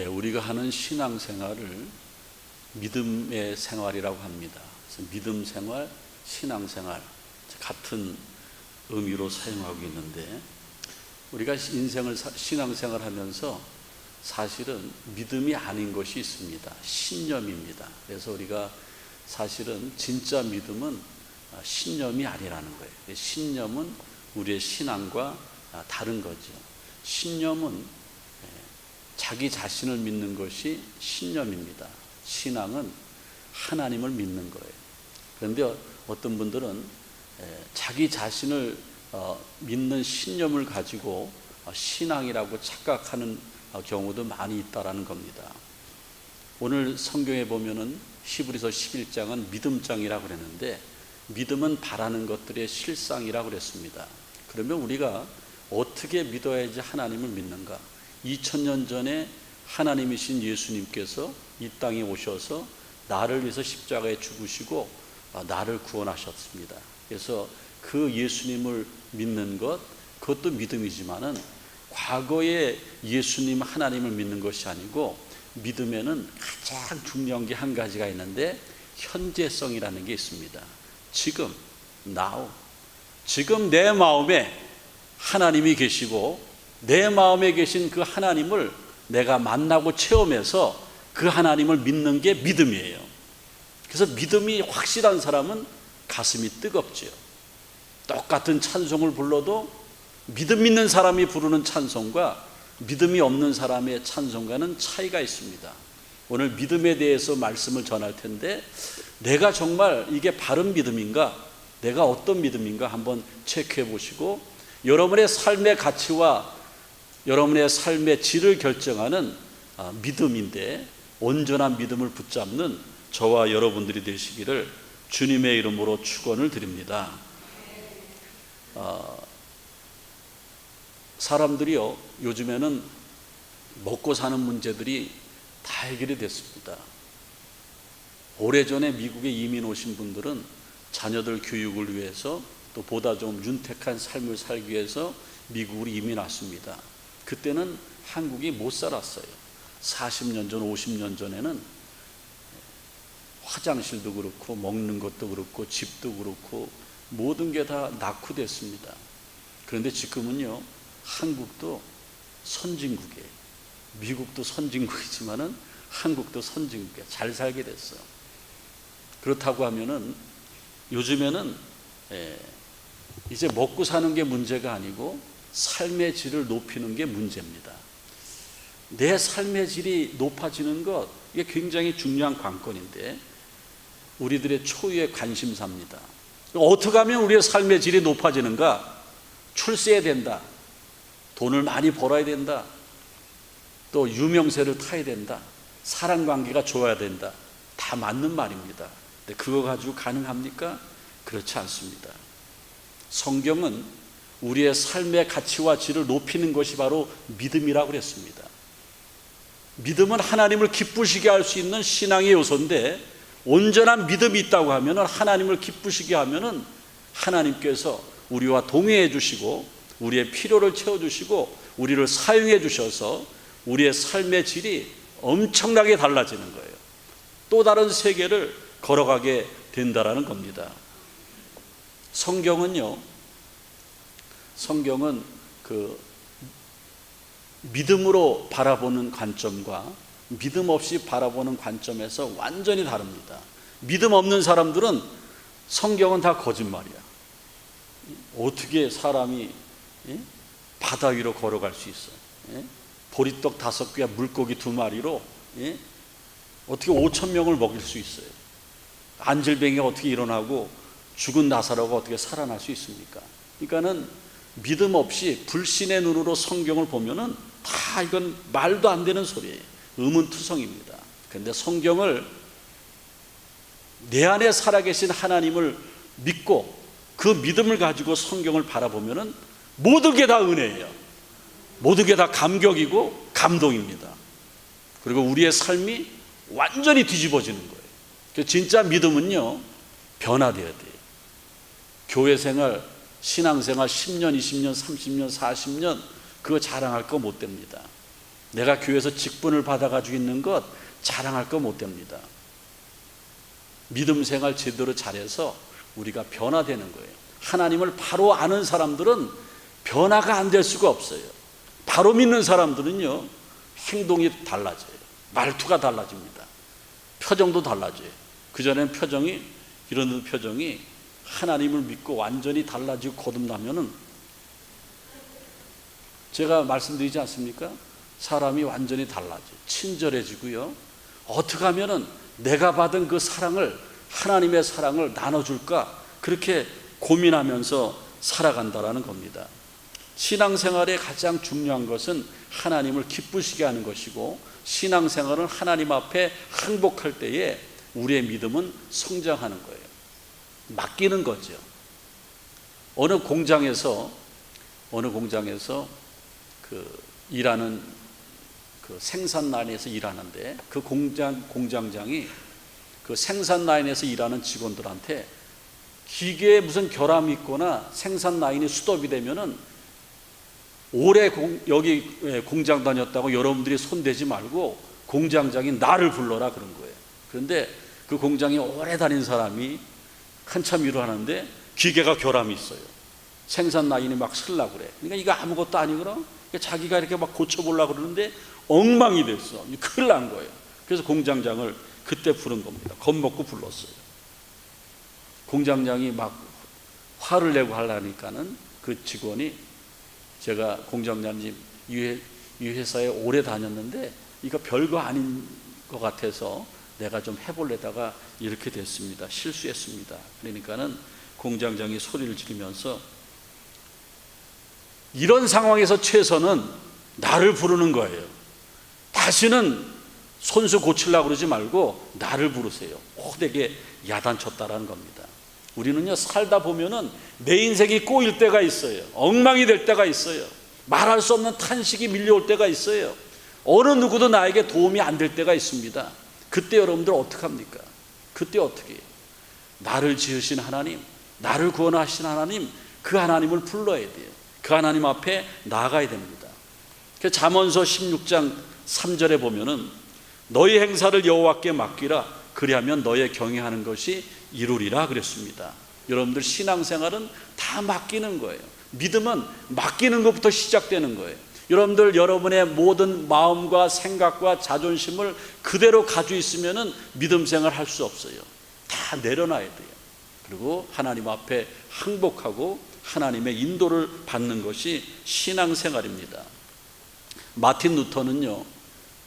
예, 우리가 하는 신앙생활을 믿음의 생활이라고 합니다. 그래서 믿음 생활, 신앙 생활 같은 의미로 사용하고 있는데 우리가 인생을 신앙 생활 하면서 사실은 믿음이 아닌 것이 있습니다. 신념입니다. 그래서 우리가 사실은 진짜 믿음은 신념이 아니라는 거예요. 신념은 우리의 신앙과 다른 거죠. 신념은 예, 자기 자신을 믿는 것이 신념입니다. 신앙은 하나님을 믿는 거예요. 그런데 어떤 분들은 예, 자기 자신을 어, 믿는 신념을 가지고 어, 신앙이라고 착각하는 어, 경우도 많이 있다라는 겁니다. 오늘 성경에 보면은 히브리서 11장은 믿음장이라고 그랬는데 믿음은 바라는 것들의 실상이라고 그랬습니다. 그러면 우리가 어떻게 믿어야지 하나님을 믿는가? 2000년 전에 하나님이신 예수님께서 이 땅에 오셔서 나를 위해서 십자가에 죽으시고 아, 나를 구원하셨습니다. 그래서 그 예수님을 믿는 것 그것도 믿음이지만은 과거에 예수님 하나님을 믿는 것이 아니고 믿음에는 가장 중요한 게 한 가지가 있는데 현재성이라는 게 있습니다. 지금 now 지금 내 마음에 하나님이 계시고 내 마음에 계신 그 하나님을 내가 만나고 체험해서 그 하나님을 믿는 게 믿음이에요. 그래서 믿음이 확실한 사람은 가슴이 뜨겁지요. 똑같은 찬송을 불러도 믿음 있는 사람이 부르는 찬송과 믿음이 없는 사람의 찬송과는 차이가 있습니다. 오늘 믿음에 대해서 말씀을 전할 텐데 내가 정말 이게 바른 믿음인가? 내가 어떤 믿음인가 한번 체크해 보시고 여러분의 삶의 가치와 여러분의 삶의 질을 결정하는 아, 믿음인데 온전한 믿음을 붙잡는 저와 여러분들이 되시기를 주님의 이름으로 축원을 드립니다. 어, 사람들이요 요즘에는 먹고 사는 문제들이 다 해결이 됐습니다. 오래전에 미국에 이민 오신 분들은 자녀들 교육을 위해서 또 보다 좀 윤택한 삶을 살기 위해서 미국으로 이민 왔습니다. 그때는 한국이 못 살았어요. 40년 전, 50년 전에는 화장실도 그렇고 먹는 것도 그렇고 집도 그렇고 모든 게 다 낙후됐습니다. 그런데 지금은요, 한국도 선진국이에요. 미국도 선진국이지만은 한국도 선진국이에요. 잘 살게 됐어요. 그렇다고 하면은 요즘에는 예, 이제 먹고 사는 게 문제가 아니고 삶의 질을 높이는 게 문제입니다. 내 삶의 질이 높아지는 것, 이게 굉장히 중요한 관건인데, 우리들의 초유의 관심사입니다. 어떻게 하면 우리의 삶의 질이 높아지는가? 출세해야 된다. 돈을 많이 벌어야 된다. 또 유명세를 타야 된다. 사람 관계가 좋아야 된다. 다 맞는 말입니다. 근데 그거 가지고 가능합니까? 그렇지 않습니다. 성경은 우리의 삶의 가치와 질을 높이는 것이 바로 믿음이라고 그랬습니다. 믿음은 하나님을 기쁘시게 할 수 있는 신앙의 요소인데 온전한 믿음이 있다고 하면 하나님을 기쁘시게 하면은 하나님께서 우리와 동행해 주시고 우리의 필요를 채워 주시고 우리를 사용해 주셔서 우리의 삶의 질이 엄청나게 달라지는 거예요. 또 다른 세계를 걸어가게 된다라는 겁니다. 성경은요. 성경은 그 믿음으로 바라보는 관점과 믿음 없이 바라보는 관점에서 완전히 다릅니다. 믿음 없는 사람들은 성경은 다 거짓말이야. 어떻게 사람이 예? 바다 위로 걸어갈 수 있어? 예? 보리떡 다섯 개와 물고기 두 마리로 예? 어떻게 오천 명을 먹일 수 있어요? 안질병이 어떻게 일어나고 죽은 나사로가 어떻게 살아날 수 있습니까? 그러니까는 믿음 없이 불신의 눈으로 성경을 보면은 다 이건 말도 안 되는 소리예요. 의문투성입니다. 그런데 성경을 내 안에 살아계신 하나님을 믿고 그 믿음을 가지고 성경을 바라보면은 모든 게 다 은혜예요. 모든 게 다 감격이고 감동입니다. 그리고 우리의 삶이 완전히 뒤집어지는 거예요. 그 진짜 믿음은요, 변화되어야 돼요. 교회 생활, 신앙 생활 10년, 20년, 30년, 40년, 그거 자랑할 거 못 됩니다. 내가 교회에서 직분을 받아가지고 있는 것 자랑할 거 못 됩니다. 믿음 생활 제대로 잘해서 우리가 변화되는 거예요. 하나님을 바로 아는 사람들은 변화가 안 될 수가 없어요. 바로 믿는 사람들은요, 행동이 달라져요. 말투가 달라집니다. 표정도 달라져요. 그전엔 표정이, 이런 표정이 하나님을 믿고 완전히 달라지고 거듭나면은 제가 말씀드리지 않습니까? 사람이 완전히 달라져요. 친절해지고요. 어떻게 하면은 내가 받은 그 사랑을 하나님의 사랑을 나눠줄까 그렇게 고민하면서 살아간다라는 겁니다. 신앙생활의 가장 중요한 것은 하나님을 기쁘시게 하는 것이고 신앙생활은 하나님 앞에 항복할 때에 우리의 믿음은 성장하는 거예요. 맡기는 거죠. 어느 공장에서 어느 공장에서 그 일하는 그 생산 라인에서 일하는데 그 공장 공장장이 그 생산 라인에서 일하는 직원들한테 기계에 무슨 결함이 있거나 생산 라인이 스톱이 되면은 오래 공, 여기 예, 공장 다녔다고 여러분들이 손대지 말고 공장장이 나를 불러라 그런 거예요. 그런데 그 공장에 오래 다닌 사람이 한참 일을 하는데 기계가 결함이 있어요. 생산 라인이 막 쓸라 그래. 그러니까 이거 아무것도 아니구나. 그러니까 자기가 이렇게 막 고쳐보려고 그러는데 엉망이 됐어. 큰일 난 거예요. 그래서 공장장을 그때 부른 겁니다. 겁먹고 불렀어요. 공장장이 막 화를 내고 하려니까는 그 직원이 제가 공장장님 이 회사에 오래 다녔는데 이거 별거 아닌 것 같아서 내가 좀 해볼래다가 이렇게 됐습니다. 실수했습니다. 그러니까는 공장장이 소리를 지르면서 이런 상황에서 최선은 나를 부르는 거예요. 다시는 손수 고치려고 그러지 말고 나를 부르세요. 호되게 야단쳤다라는 겁니다. 우리는요, 살다 보면은 내 인생이 꼬일 때가 있어요. 엉망이 될 때가 있어요. 말할 수 없는 탄식이 밀려올 때가 있어요. 어느 누구도 나에게 도움이 안 될 때가 있습니다. 그때 여러분들 어떡합니까? 그때 어떻게? 나를 지으신 하나님, 나를 구원하신 하나님, 그 하나님을 불러야 돼요. 그 하나님 앞에 나가야 됩니다. 그 잠언서 16장 3절에 보면은 너희 행사를 여호와께 맡기라 그리하면 너의 경외하는 것이 이루리라 그랬습니다. 여러분들 신앙생활은 다 맡기는 거예요. 믿음은 맡기는 것부터 시작되는 거예요. 여러분들 여러분의 모든 마음과 생각과 자존심을 그대로 가지고 있으면은 믿음 생활 할 수 없어요. 다 내려놔야 돼요. 그리고 하나님 앞에 항복하고 하나님의 인도를 받는 것이 신앙 생활입니다. 마틴 루터는요.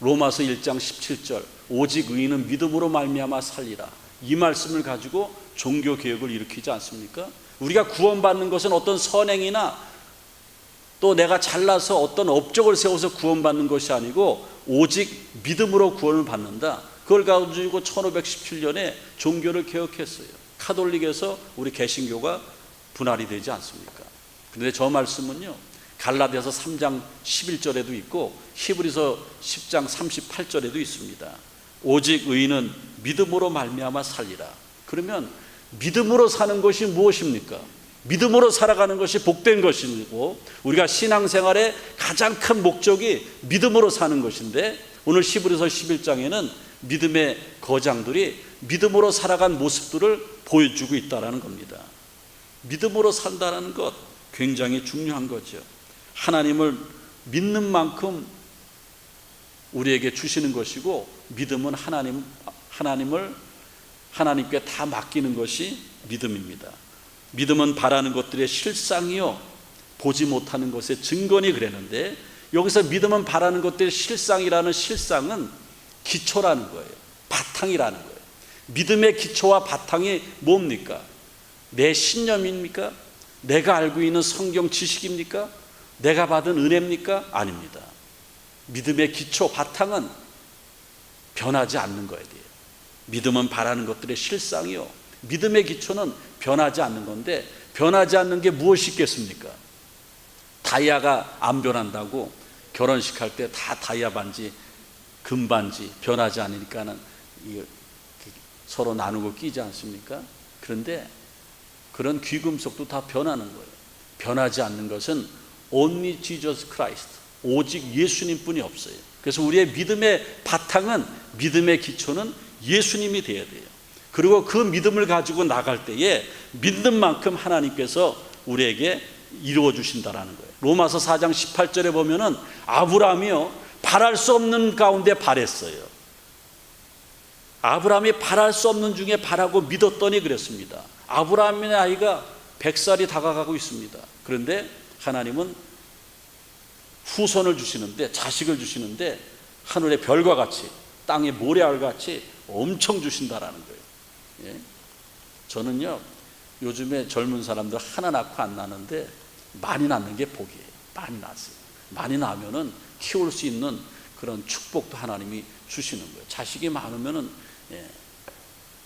로마서 1장 17절 오직 의인은 믿음으로 말미암아 살리라. 이 말씀을 가지고 종교 개혁을 일으키지 않습니까? 우리가 구원받는 것은 어떤 선행이나 또 내가 잘나서 어떤 업적을 세워서 구원받는 것이 아니고 오직 믿음으로 구원을 받는다. 그걸 가지고 1517년에 종교를 개혁했어요. 카톨릭에서 우리 개신교가 분할이 되지 않습니까? 그런데 저 말씀은요. 갈라디아서 3장 11절에도 있고 히브리서 10장 38절에도 있습니다. 오직 의인은 믿음으로 말미암아 살리라. 그러면 믿음으로 사는 것이 무엇입니까? 믿음으로 살아가는 것이 복된 것이고 우리가 신앙생활의 가장 큰 목적이 믿음으로 사는 것인데 오늘 히브리서 11장에는 믿음의 거장들이 믿음으로 살아간 모습들을 보여주고 있다라는 겁니다. 믿음으로 산다는 것 굉장히 중요한 거죠. 하나님을 믿는 만큼 우리에게 주시는 것이고 믿음은 하나님 하나님을 하나님께 다 맡기는 것이 믿음입니다. 믿음은 바라는 것들의 실상이요 보지 못하는 것의 증거니 그랬는데 여기서 믿음은 바라는 것들의 실상이라는 실상은 기초라는 거예요. 바탕이라는 거예요. 믿음의 기초와 바탕이 뭡니까? 내 신념입니까? 내가 알고 있는 성경 지식입니까? 내가 받은 은혜입니까? 아닙니다. 믿음의 기초 바탕은 변하지 않는 거에 대해 믿음은 바라는 것들의 실상이요. 믿음의 기초는 변하지 않는 건데 변하지 않는 게 무엇이 있겠습니까? 다이아가 안 변한다고 결혼식 할 때 다 다이아 반지, 금 반지 변하지 않으니까는 서로 나누고 끼지 않습니까? 그런데 그런 귀금속도 다 변하는 거예요. 변하지 않는 것은 only Jesus Christ, 오직 예수님뿐이 없어요. 그래서 우리의 믿음의 바탕은 믿음의 기초는 예수님이 되어야 돼요. 그리고 그 믿음을 가지고 나갈 때에 믿는 만큼 하나님께서 우리에게 이루어 주신다라는 거예요. 로마서 4장 18절에 보면은 아브라함이요 바랄 수 없는 가운데 바랬어요. 아브라함이 바랄 수 없는 중에 바라고 믿었더니 그랬습니다. 아브라함의 나이가 100살이 다가가고 있습니다. 그런데 하나님은 후손을 주시는데 자식을 주시는데 하늘의 별과 같이 땅의 모래알 같이 엄청 주신다라는 거예요. 예? 저는요 요즘에 젊은 사람들 하나 낳고 안 나는데 많이 낳는 게 복이에요. 많이 낳았어요. 많이 낳으면은 키울 수 있는 그런 축복도 하나님이 주시는 거예요. 자식이 많으면은 예,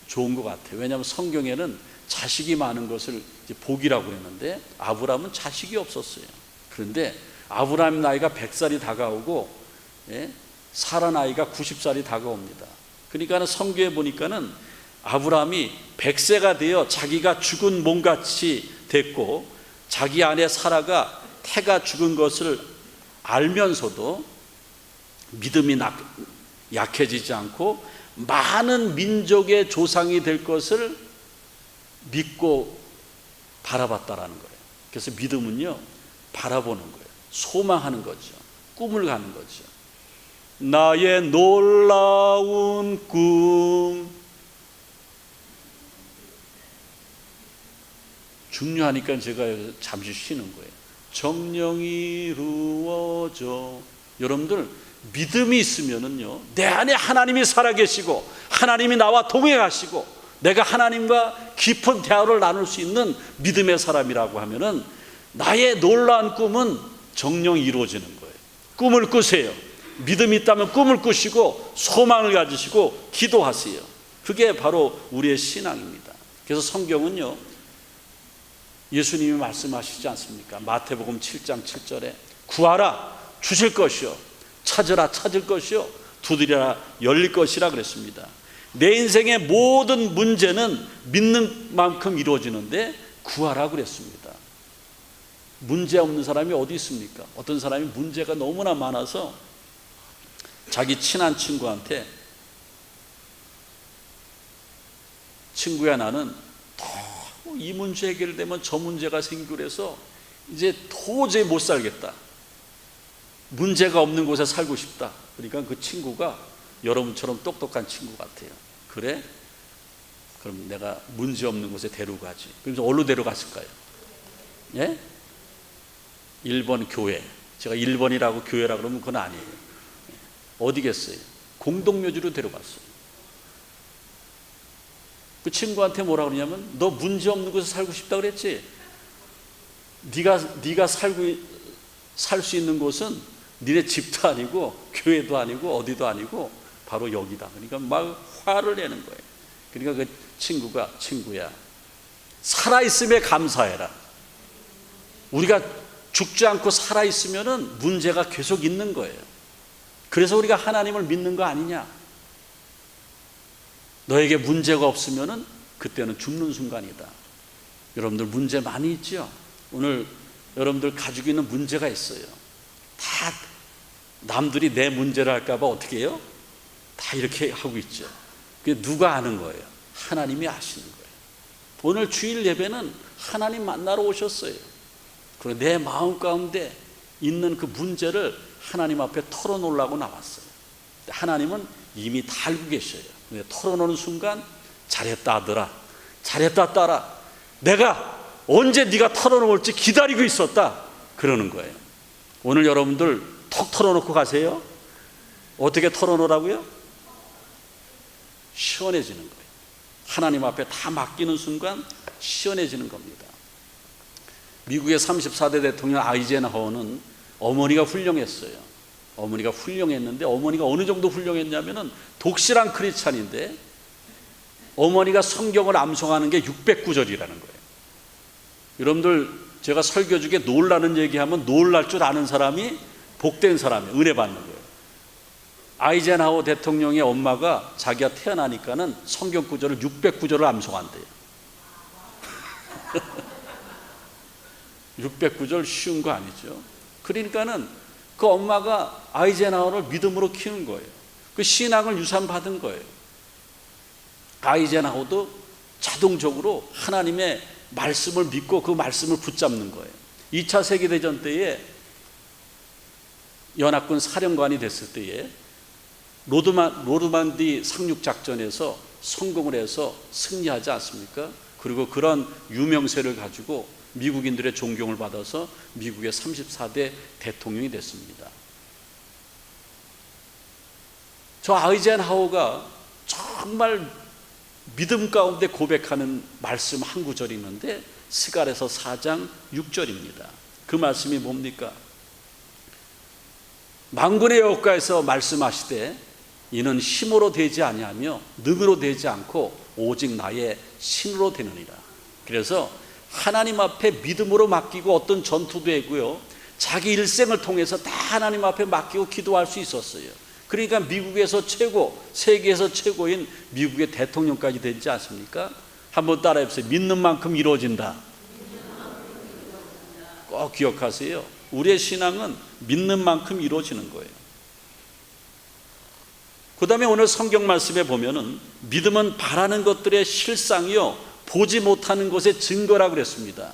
좋은 것 같아요. 왜냐하면 성경에는 자식이 많은 것을 복이라고 그랬는데 아브라함은 자식이 없었어요. 그런데 아브라함 나이가 100살이 다가오고 예, 사라 나이가 90살이 다가옵니다. 그러니까 성경에 보니까는 아브라함이 100세가 되어 자기가 죽은 몸같이 됐고 자기 아내 사라가 태가 죽은 것을 알면서도 믿음이 약해지지 않고 많은 민족의 조상이 될 것을 믿고 바라봤다라는 거예요. 그래서 믿음은요, 바라보는 거예요. 소망하는 거죠. 꿈을 가는 거죠. 나의 놀라운 꿈. 중요하니까 제가 잠시 쉬는 거예요. 정령이 이루어져. 여러분들 믿음이 있으면은요, 내 안에 하나님이 살아계시고, 하나님이 나와 동행하시고, 내가 하나님과 깊은 대화를 나눌 수 있는 믿음의 사람이라고 하면은, 나의 놀라운 꿈은 정령이 이루어지는 거예요. 꿈을 꾸세요. 믿음이 있다면 꿈을 꾸시고, 소망을 가지시고, 기도하세요. 그게 바로 우리의 신앙입니다. 그래서 성경은요, 예수님이 말씀하시지 않습니까? 마태복음 7장 7절에 구하라 주실 것이요 찾으라 찾을 것이요 두드리라 열릴 것이라 그랬습니다. 내 인생의 모든 문제는 믿는 만큼 이루어지는데 구하라 그랬습니다. 문제 없는 사람이 어디 있습니까? 어떤 사람이 문제가 너무나 많아서 자기 친한 친구한테 친구야 나는 이 문제 해결되면 저 문제가 생기래서 이제 도저히 못 살겠다. 문제가 없는 곳에 살고 싶다. 그러니까 그 친구가 여러분처럼 똑똑한 친구 같아요. 그래? 그럼 내가 문제 없는 곳에 데려가지. 그래서 어디로 데려갔을까요? 예? 1번 교회. 제가 1번이라고 교회라 그러면 그건 아니에요. 어디겠어요? 공동묘지로 데려갔어요. 그 친구한테 뭐라 그러냐면 너 문제 없는 곳에 살고 싶다 그랬지. 네가 네가 살고 살 수 있는 곳은 니네 집도 아니고 교회도 아니고 어디도 아니고 바로 여기다. 그러니까 막 화를 내는 거예요. 그러니까 그 친구가 친구야. 살아 있음에 감사해라. 우리가 죽지 않고 살아 있으면은 문제가 계속 있는 거예요. 그래서 우리가 하나님을 믿는 거 아니냐? 너에게 문제가 없으면은 그때는 죽는 순간이다. 여러분들 문제 많이 있죠? 오늘 여러분들 가지고 있는 문제가 있어요. 다 남들이 내 문제를 할까봐 어떻게 해요? 다 이렇게 하고 있죠. 그게 누가 아는 거예요? 하나님이 아시는 거예요. 오늘 주일 예배는 하나님 만나러 오셨어요. 그리고 내 마음 가운데 있는 그 문제를 하나님 앞에 털어놓으려고 나왔어요. 하나님은 이미 다 알고 계셔요. 털어놓는 순간 잘했다 아들아 잘했다 딸아 내가 언제 네가 털어놓을지 기다리고 있었다. 그러는 거예요. 오늘 여러분들 턱 털어놓고 가세요. 어떻게 털어놓으라고요? 시원해지는 거예요. 하나님 앞에 다 맡기는 순간 시원해지는 겁니다. 미국의 34대 대통령 아이젠하워는 어머니가 훌륭했어요 어머니가 훌륭했는데 어머니가 어느 정도 훌륭했냐면은 독실한 크리스찬인데 어머니가 성경을 암송하는 게 609절이라는 거예요. 여러분들 제가 설교 중에 놀라는 얘기하면 놀랄 줄 아는 사람이 복된 사람이 은혜 받는 거예요. 아이젠하워 대통령의 엄마가 자기가 태어나니까는 성경 구절을 609절을 암송한대요. 609절 쉬운 거 아니죠. 그러니까는 그 엄마가 아이젠하워를 믿음으로 키운 거예요. 그 신앙을 유산 받은 거예요. 아이젠하워도 자동적으로 하나님의 말씀을 믿고 그 말씀을 붙잡는 거예요. 2차 세계대전 때에 연합군 사령관이 됐을 때에 로드만, 로르만디 상륙 작전에서 성공을 해서 승리하지 않습니까? 그리고 그런 유명세를 가지고 미국인들의 존경을 받아서 미국의 34대 대통령이 됐습니다. 저 아이젠하워가 정말 믿음 가운데 고백하는 말씀 한 구절이 있는데 스갈에서 4장 6절입니다. 그 말씀이 뭡니까? 망군의 여호와께서 말씀하시되 이는 힘으로 되지 아니하며 능으로 되지 않고 오직 나의 신으로 되느니라. 그래서 하나님 앞에 믿음으로 맡기고 어떤 전투도 했고요. 자기 일생을 통해서 다 하나님 앞에 맡기고 기도할 수 있었어요. 그러니까 미국에서 최고, 세계에서 최고인 미국의 대통령까지 되지 않습니까? 한번 따라 해 보세요. 믿는 만큼 이루어진다. 꼭 기억하세요. 우리의 신앙은 믿는 만큼 이루어지는 거예요. 그 다음에 오늘 성경 말씀에 보면은 믿음은 바라는 것들의 실상이요, 보지 못하는 것의 증거라고 그랬습니다.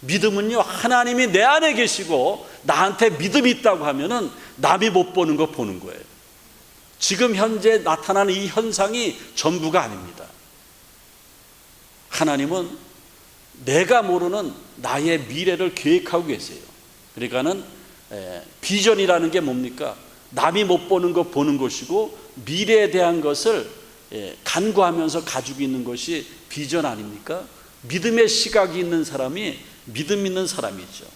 믿음은요, 하나님이 내 안에 계시고 나한테 믿음이 있다고 하면은 남이 못 보는 거 보는 거예요. 지금 현재 나타나는 이 현상이 전부가 아닙니다. 하나님은 내가 모르는 나의 미래를 계획하고 계세요. 그러니까는 에, 비전이라는 게 뭡니까? 남이 못 보는 것 보는 것이고 미래에 대한 것을 예, 간구하면서 가지고 있는 것이 비전 아닙니까? 믿음의 시각이 있는 사람이 믿음 있는 사람이죠.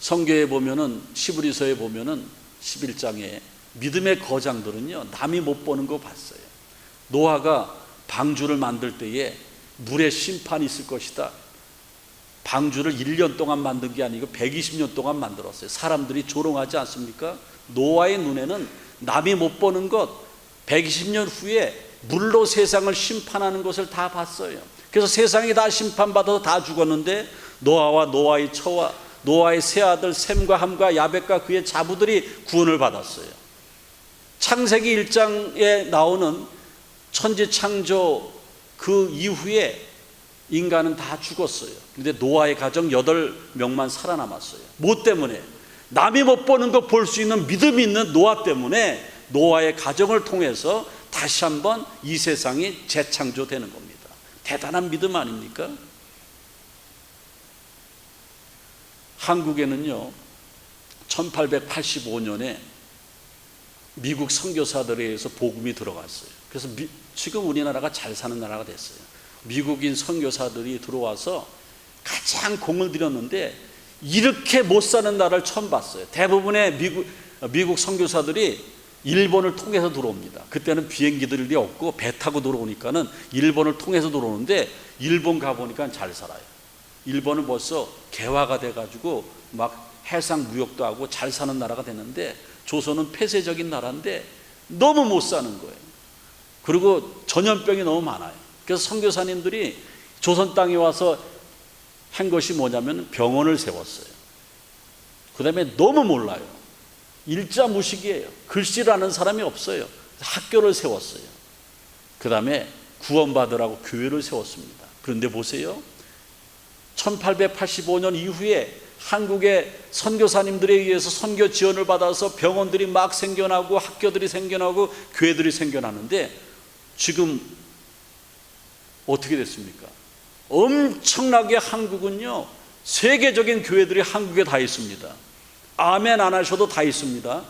성경에 보면은 시브리서에 보면은 11장에 믿음의 거장들은요 남이 못 보는 거 봤어요. 노아가 방주를 만들 때에 물의 심판이 있을 것이다. 방주를 1년 동안 만든 게 아니고 120년 동안 만들었어요. 사람들이 조롱하지 않습니까? 노아의 눈에는 남이 못 보는 것 120년 후에 물로 세상을 심판하는 것을 다 봤어요. 그래서 세상이 다 심판받아서 다 죽었는데 노아와 노아의 처와 노아의 세 아들 셈과 함과 야벳과 그의 자부들이 구원을 받았어요. 창세기 1장에 나오는 천지 창조 그 이후에 인간은 다 죽었어요. 근데 노아의 가정 8명만 살아남았어요. 뭐 때문에? 남이 못 보는 거 볼 수 있는 믿음이 있는 노아 때문에 노아의 가정을 통해서 다시 한번 이 세상이 재창조되는 겁니다. 대단한 믿음 아닙니까? 한국에는요, 1885년에 미국 선교사들에 의해서 복음이 들어갔어요. 그래서 미, 지금 우리나라가 잘 사는 나라가 됐어요. 미국인 선교사들이 들어와서 가장 공을 들였는데 이렇게 못 사는 나라를 처음 봤어요. 대부분의 미국, 미국 선교사들이 일본을 통해서 들어옵니다. 그때는 비행기들이 없고 배 타고 들어오니까는 일본을 통해서 들어오는데 일본 가보니까 잘 살아요. 일본은 벌써 개화가 돼가지고 막 해상 무역도 하고 잘 사는 나라가 됐는데 조선은 폐쇄적인 나라인데 너무 못 사는 거예요. 그리고 전염병이 너무 많아요. 그래서 선교사님들이 조선 땅에 와서 한 것이 뭐냐면 병원을 세웠어요. 그 다음에 너무 몰라요. 일자 무식이에요. 글씨를 아는 사람이 없어요. 학교를 세웠어요. 그 다음에 구원받으라고 교회를 세웠습니다. 그런데 보세요. 1885년 이후에 한국의 선교사님들에 의해서 선교 지원을 받아서 병원들이 막 생겨나고 학교들이 생겨나고 교회들이 생겨나는데 지금 어떻게 됐습니까? 엄청나게 한국은요 세계적인 교회들이 한국에 다 있습니다. 아멘 안 하셔도 다 있습니다.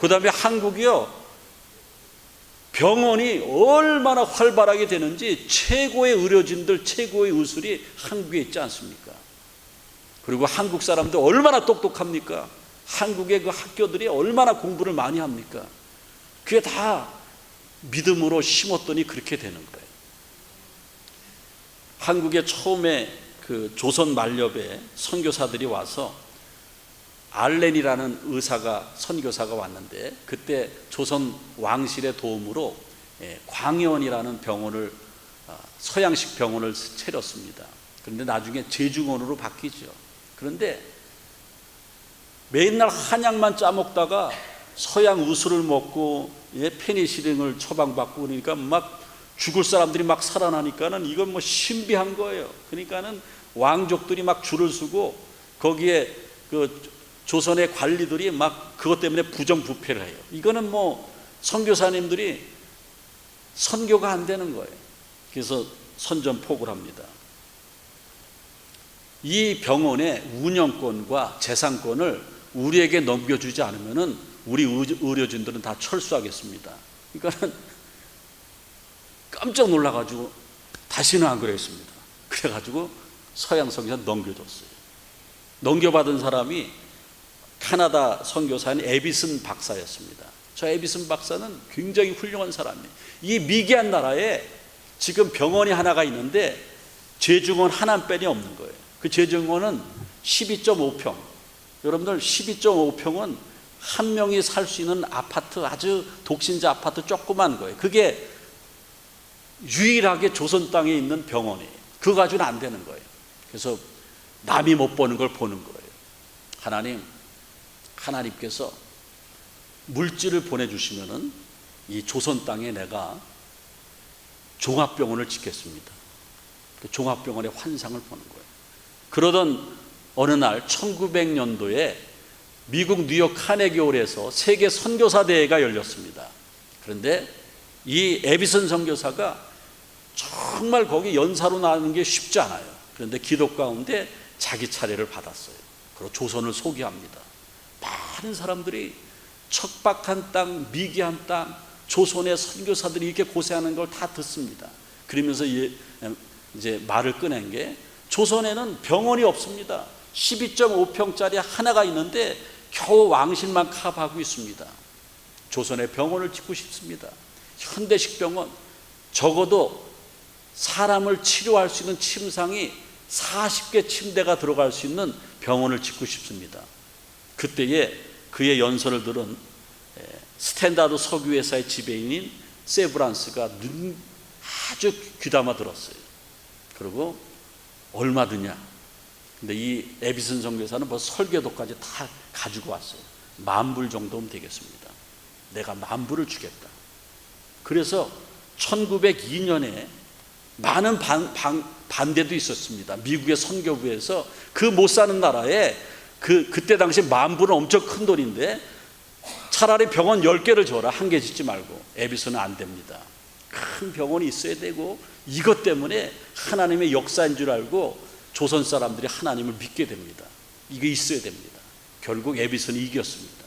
그 다음에 한국이요 병원이 얼마나 활발하게 되는지 최고의 의료진들, 최고의 의술이 한국에 있지 않습니까? 그리고 한국 사람들 얼마나 똑똑합니까? 한국의 그 학교들이 얼마나 공부를 많이 합니까? 그게 다 믿음으로 심었더니 그렇게 되는 거예요. 한국에 처음에 그 조선 만렵에 선교사들이 와서 알렌이라는 의사가 선교사가 왔는데 그때 조선 왕실의 도움으로 예, 광해원이라는 병원을 아, 서양식 병원을 차렸습니다. 그런데 나중에 제중원으로 바뀌죠. 그런데 맨날 한약만 짜먹다가 서양 우수를 먹고 예, 페니실린을 처방받고 그러니까 막 죽을 사람들이 막 살아나니까는 이건 뭐 신비한 거예요. 그러니까는 왕족들이 막 줄을 서고 거기에 그 조선의 관리들이 막 그것 때문에 부정부패를 해요. 이거는 뭐 선교사님들이 선교가 안 되는 거예요. 그래서 선전포고를 합니다. 이 병원의 운영권과 재산권을 우리에게 넘겨주지 않으면은 우리 의- 의료진들은 다 철수하겠습니다. 그러니까는 깜짝 놀라가지고 다시는 안 그랬습니다. 그래가지고 서양 선교사 넘겨줬어요. 넘겨받은 사람이 카나다 선교사인 에비슨 박사였습니다. 저 에비슨 박사는 굉장히 훌륭한 사람이에요. 이 미개한 나라에 지금 병원이 하나가 있는데 재중원 하나빼이 없는 거예요. 그 재중원은 12.5평. 여러분들 12.5평은 한 명이 살 수 있는 아파트 아주 독신자 아파트 조그만 거예요. 그게 유일하게 조선 땅에 있는 병원이에요. 그거 가지고는 안 되는 거예요. 그래서 남이 못 보는 걸 보는 거예요. 하나님, 하나님께서 물질을 보내주시면은 이 조선 땅에 내가 종합병원을 짓겠습니다. 그 종합병원의 환상을 보는 거예요. 그러던 어느 날 1900년도에 미국 뉴욕 카네기홀에서 세계 선교사 대회가 열렸습니다. 그런데 이 에비슨 선교사가 정말 거기 연사로 나가는 게 쉽지 않아요. 그런데 기도 가운데 자기 차례를 받았어요. 그리고 조선을 소개합니다. 많은 사람들이 척박한 땅, 미개한 땅, 조선의 선교사들이 이렇게 고생하는 걸 다 듣습니다. 그러면서 이제 말을 꺼낸 게 조선에는 병원이 없습니다. 12.5평짜리 하나가 있는데 겨우 왕실만 카하고 있습니다. 조선에 병원을 짓고 싶습니다. 현대식 병원 적어도 사람을 치료할 수 있는 침상이 40개 침대가 들어갈 수 있는 병원을 짓고 싶습니다. 그때에 그의 연설을 들은 스탠다드 석유회사의 지배인인 세브란스가 눈 아주 귀담아 들었어요. 그리고 얼마 드냐? 근데 이 에비슨 선교사는 뭐 설계도까지 다 가지고 왔어요. 만불 정도면 되겠습니다. 내가 만 불을 주겠다. 그래서 1902년에 많은 반, 반, 반대도 있었습니다. 미국의 선교부에서 그 못 사는 나라에 그, 그때 당시 만 불은 엄청 큰 돈인데 차라리 병원 10개를 줘라. 한 개 짓지 말고. 에비스는 안 됩니다. 큰 병원이 있어야 되고 이것 때문에 하나님의 역사인 줄 알고 조선 사람들이 하나님을 믿게 됩니다. 이게 있어야 됩니다. 결국 에비슨이 이겼습니다.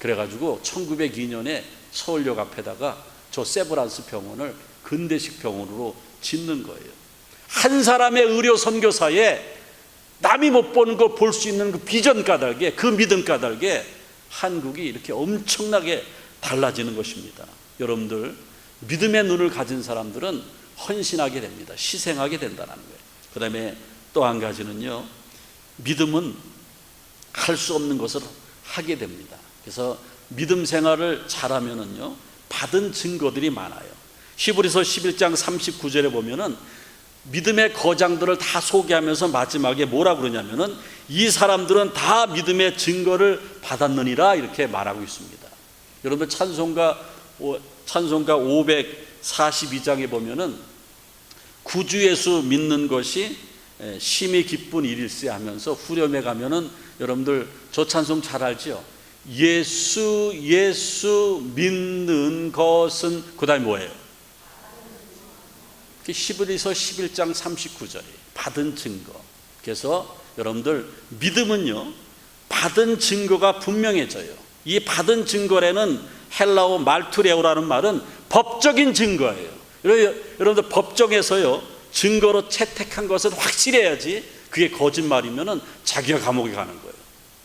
그래가지고 1902년에 서울역 앞에다가 저 세브란스 병원을 근대식 병원으로 짓는 거예요. 한 사람의 의료 선교사에 남이 못 보는 걸볼수 있는 그 비전 까닭에 그 믿음 까닭에 한국이 이렇게 엄청나게 달라지는 것입니다. 여러분들 믿음의 눈을 가진 사람들은 헌신하게 됩니다. 희생하게 된다는 거예요. 그다음에 또 한 가지는요. 믿음은 할 수 없는 것을 하게 됩니다. 그래서 믿음 생활을 잘하면은요. 받은 증거들이 많아요. 히브리서 11장 39절에 보면은 믿음의 거장들을 다 소개하면서 마지막에 뭐라 그러냐면은 이 사람들은 다 믿음의 증거를 받았느니라 이렇게 말하고 있습니다. 여러분 찬송가 찬송가 542장에 보면은 구주 예수 믿는 것이 심히 기쁜 일일세 하면서 후렴에 가면은 여러분들 저 찬송 잘 알죠? 예수 예수 믿는 것은 그다음에 뭐예요? 히브리서 11장 39절이 받은 증거. 그래서 여러분들 믿음은요. 받은 증거가 분명해져요. 이 받은 증거라는 헬라어 말투레오라는 말은 법적인 증거예요. 여러분들 법정에서요. 증거로 채택한 것은 확실해야지 그게 거짓말이면은 자기가 감옥에 가는 거예요.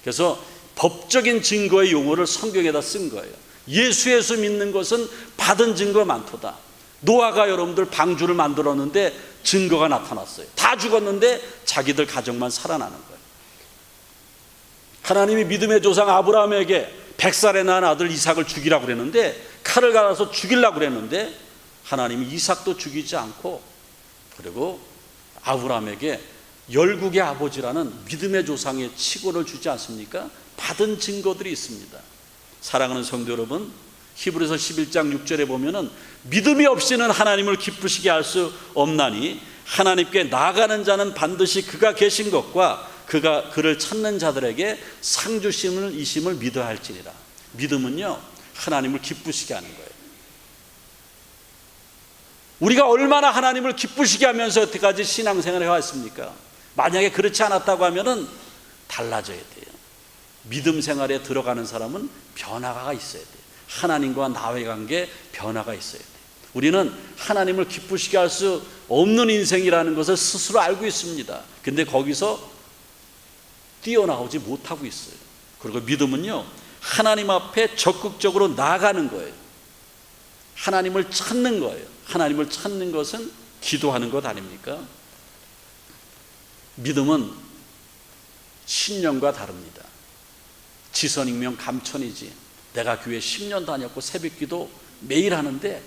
그래서 법적인 증거의 용어를 성경에다 쓴 거예요. 예수 예수 믿는 것은 받은 증거 많도다. 노아가 여러분들 방주를 만들었는데 증거가 나타났어요. 다 죽었는데 자기들 가정만 살아나는 거예요. 하나님이 믿음의 조상 아브라함에게 백살에 낳은 아들 이삭을 죽이라고 그랬는데 칼을 갈아서 죽이려고 그랬는데 하나님이 이삭도 죽이지 않고 그리고 아브라함에게 열국의 아버지라는 믿음의 조상의 칭호를 주지 않습니까? 받은 증거들이 있습니다. 사랑하는 성도 여러분, 히브리서 11장 6절에 보면은 믿음이 없이는 하나님을 기쁘시게 할 수 없나니 하나님께 나아가는 자는 반드시 그가 계신 것과 그가 그를 찾는 자들에게 상 주심을 이심을 믿어야 할지니라. 믿음은요 하나님을 기쁘시게 하는 거예요. 우리가 얼마나 하나님을 기쁘시게 하면서 여태까지 신앙생활을 해왔습니까? 만약에 그렇지 않았다고 하면은 달라져야 돼요. 믿음 생활에 들어가는 사람은 변화가 있어야 돼요. 하나님과 나의 관계 변화가 있어야 돼요. 우리는 하나님을 기쁘시게 할 수 없는 인생이라는 것을 스스로 알고 있습니다. 근데 거기서 뛰어나오지 못하고 있어요. 그리고 믿음은요, 하나님 앞에 적극적으로 나아가는 거예요. 하나님을 찾는 거예요. 하나님을 찾는 것은 기도하는 것 아닙니까? 믿음은 신념과 다릅니다. 지선익명 감천이지. 내가 교회 10년 다녔고 새벽기도 매일 하는데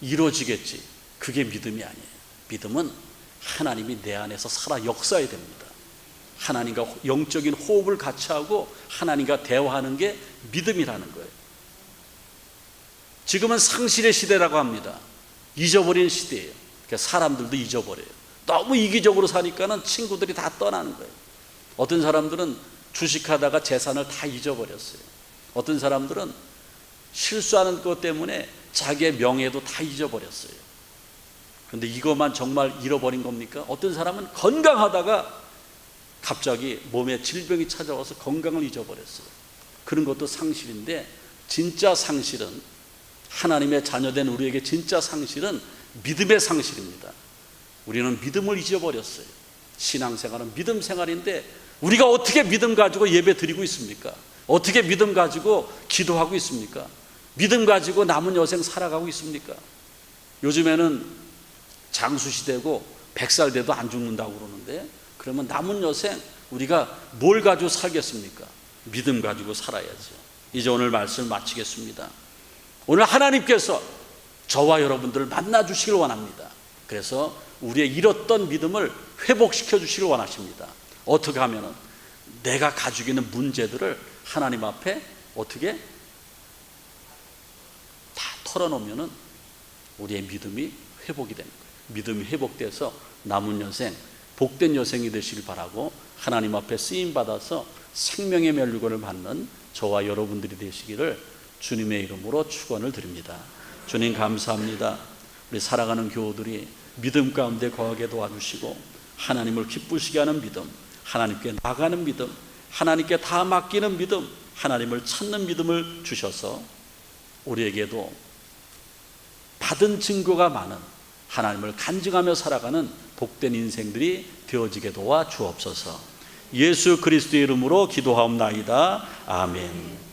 이루어지겠지. 그게 믿음이 아니에요. 믿음은 하나님이 내 안에서 살아 역사해야 됩니다. 하나님과 영적인 호흡을 같이 하고 하나님과 대화하는 게 믿음이라는 거예요. 지금은 상실의 시대라고 합니다. 잊어버린 시대예요. 그러니까 사람들도 잊어버려요. 너무 이기적으로 사니까는 친구들이 다 떠나는 거예요. 어떤 사람들은 주식하다가 재산을 다 잊어버렸어요. 어떤 사람들은 실수하는 것 때문에 자기의 명예도 다 잊어버렸어요. 그런데 이것만 정말 잃어버린 겁니까? 어떤 사람은 건강하다가 갑자기 몸에 질병이 찾아와서 건강을 잊어버렸어요. 그런 것도 상실인데 진짜 상실은 하나님의 자녀된 우리에게 진짜 상실은 믿음의 상실입니다. 우리는 믿음을 잊어버렸어요. 신앙생활은 믿음 생활인데 우리가 어떻게 믿음 가지고 예배 드리고 있습니까? 어떻게 믿음 가지고 기도하고 있습니까? 믿음 가지고 남은 여생 살아가고 있습니까? 요즘에는 장수 시대고 백살 돼도 안 죽는다고 그러는데 그러면 남은 여생 우리가 뭘 가지고 살겠습니까? 믿음 가지고 살아야죠. 이제 오늘 말씀을 마치겠습니다. 오늘 하나님께서 저와 여러분들을 만나 주시길 원합니다. 그래서 우리의 잃었던 믿음을 회복시켜 주시길 원하십니다. 어떻게 하면은 내가 가지고 있는 문제들을 하나님 앞에 어떻게 다 털어놓으면은 우리의 믿음이 회복이 되는 거예요. 믿음이 회복돼서 남은 여생 복된 여생이 되시길 바라고 하나님 앞에 쓰임 받아서 생명의 멸류관을 받는 저와 여러분들이 되시기를 주님의 이름으로 축원을 드립니다. 주님 감사합니다. 우리 살아가는 교우들이 믿음 가운데 거하게 도와주시고 하나님을 기쁘시게 하는 믿음, 하나님께 나가는 믿음, 하나님께 다 맡기는 믿음, 하나님을 찾는 믿음을 주셔서 우리에게도 받은 증거가 많은 하나님을 간증하며 살아가는 복된 인생들이 되어지게 도와 주옵소서. 예수 그리스도의 이름으로 기도하옵나이다. 아멘.